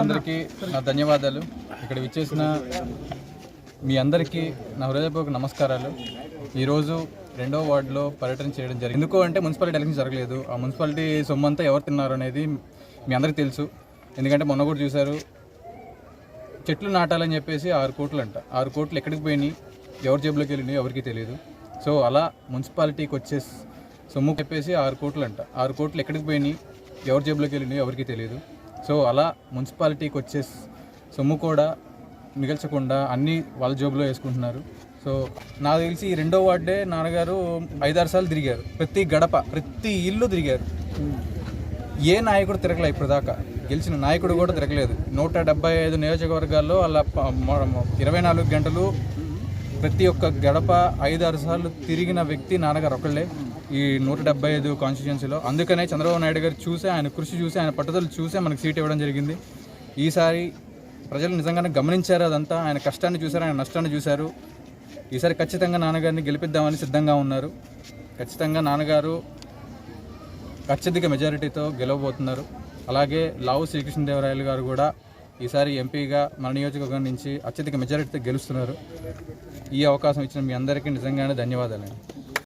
అందరికీ నా ధన్యవాదాలు. ఇక్కడ విచ్చేసిన మీ అందరికీ నా హృదయపూర్వక నమస్కారాలు. ఈరోజు రెండో వార్డులో పర్యటన చేయడం జరిగింది. ఎందుకు అంటే మున్సిపాలిటీ ఎలక్షన్ జరగలేదు. ఆ మున్సిపాలిటీ సొమ్మంతా ఎవరు తిన్నారు అనేది మీ అందరికీ తెలుసు. ఎందుకంటే మొన్న కూడా చూశారు చెట్లు నాటాలని చెప్పేసి ఆరు కోట్లు అంట ఆరు కోట్లు ఎక్కడికి పోయినాయి? ఎవరి జేబులోకి వెళ్ళినాయి ఎవరికి తెలియదు. సో అలా మున్సిపాలిటీకి వచ్చే సొమ్ము చెప్పేసి ఆరు కోట్లు అంట ఆరు కోట్లు ఎక్కడికి పోయినాయి? ఎవరి జేబులోకి వెళ్ళినాయి ఎవరికి తెలియదు. సో అలా మున్సిపాలిటీకి వచ్చే సొమ్ము కూడా మిగల్చకుండా అన్నీ వాళ్ళ జేబులో వేసుకుంటున్నారు. సో నాకు తెలిసి ఈ రెండో వార్డే నాన్నగారు ఐదారు సార్లు తిరిగారు. ప్రతి గడప ప్రతి ఇల్లు తిరిగారు. ఏ నాయకుడు తిరగలే ఇప్పటిదాకా. గెలిచిన నాయకుడు కూడా తిరగలేదు. నూట డెబ్బై ఐదు నియోజకవర్గాల్లో అలా ఇరవై నాలుగు గంటలు ప్రతి ఒక్క గడప ఐదు సార్లు తిరిగిన వ్యక్తి నాన్నగారు ఒకళ్ళే. ఈ నూట డెబ్బై ఐదు కాన్స్టిట్యున్సీలో అందుకనే చంద్రబాబు నాయుడు గారు చూసే ఆయన కృషి చూసి ఆయన పట్టుదల చూసే మనకు సీట్ ఇవ్వడం జరిగింది. ఈసారి ప్రజలు నిజంగానే గమనించారు అదంతా. ఆయన కష్టాన్ని చూశారు ఆయన నష్టాన్ని చూశారు. ఈసారి ఖచ్చితంగా నాన్నగారిని గెలిపిద్దామని సిద్ధంగా ఉన్నారు. ఖచ్చితంగా నాన్నగారు అత్యధిక మెజారిటీతో గెలవబోతున్నారు. అలాగే లావు శ్రీకృష్ణదేవరాయలు గారు కూడా ఈసారి ఎంపీగా మన నియోజకవర్గం నుంచి అత్యధిక మెజారిటీతో గెలుస్తున్నారు. ఈ అవకాశం ఇచ్చిన మీ అందరికీ నిజంగానే ధన్యవాదాలండి.